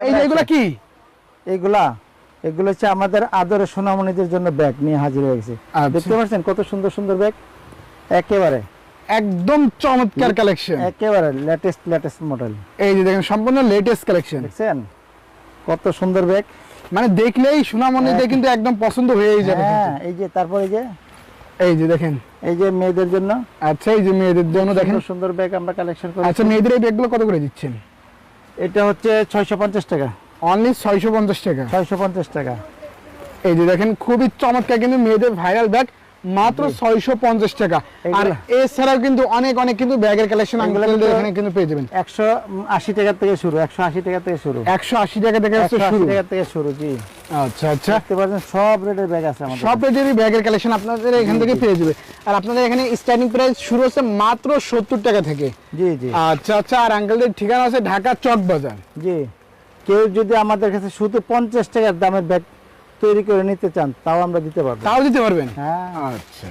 এই এগুলা কি? এইগুলা এগুলো হচ্ছে আমাদের আদরের সোনামণিদের জন্য ব্যাগ নিয়ে হাজির হয়ে গেছে। আচ্ছা। দেখতে পাচ্ছেন কত সুন্দর সুন্দর ব্যাগ? একেবারে। একদম চমৎকার কালেকশন একেবারে লেটেস্ট লেটেস্ট মডেল এই যে দেখেন সম্পূর্ণ লেটেস্ট কালেকশন দেখছেন? কত সুন্দর ব্যাগ। মানে দেখলেই সোনামণিতে কিন্তু একদম পছন্দ হয়েই যাবে হ্যাঁ এই যে তারপরে যে? এই যে দেখেন। এই যে মেয়েদের জন্য। আচ্ছা এই যে মেয়েদের জন্য দেখেন। সুন্দর সুন্দর ব্যাগ আমরা কালেকশন করি আচ্ছা মেয়েদের এই ব্যাগগুলো কত করে দিচ্ছেন? এটা হচ্ছে ছয়শো পঞ্চাশ টাকা। অনলি ছয়শো পঞ্চাশ টাকা। ছয়শো পঞ্চাশ টাকা। এই যে দেখেন খুবই চমৎকার কিন্তু মেয়েদের ভাইরাল ব্যাগ মাত্র ছয়শো পঞ্চাশ টাকা। আর এছাড়াও কিন্তু অনেক অনেক কিন্তু ব্যাগের কালেকশন এখানে কিন্তু পেয়ে যাবেন। একশো আশি টাকা থেকে শুরু একশো আশি টাকা থেকে শুরু। একশো আশি টাকা থেকে শুরু। টাকা থেকে শুরু জি। আচ্ছা আচ্ছা। দেখতে পাচ্ছেন সব রেটের ব্যাগ আছে আমাদের সব রেটেরই ব্যাগের কালেকশন আপনাদের এখান থেকে পেয়ে যাবে। আর আপনাদের এখানে স্টার্টিং প্রাইস শুরু হচ্ছে মাত্র সত্তর টাকা থেকে। জি জি। আচ্ছা আচ্ছা। আর আঙ্কেলদের ঠিকানা আছে ঢাকা চক বাজার জি। কেউ যদি আমাদের কাছে শুধু পঞ্চাশ টাকার দামের ব্যাগ তৈরি করে নিতে চান তাও আমরা দিতে পারব। তাও দিতে পারবেন? হ্যাঁ। আচ্ছা।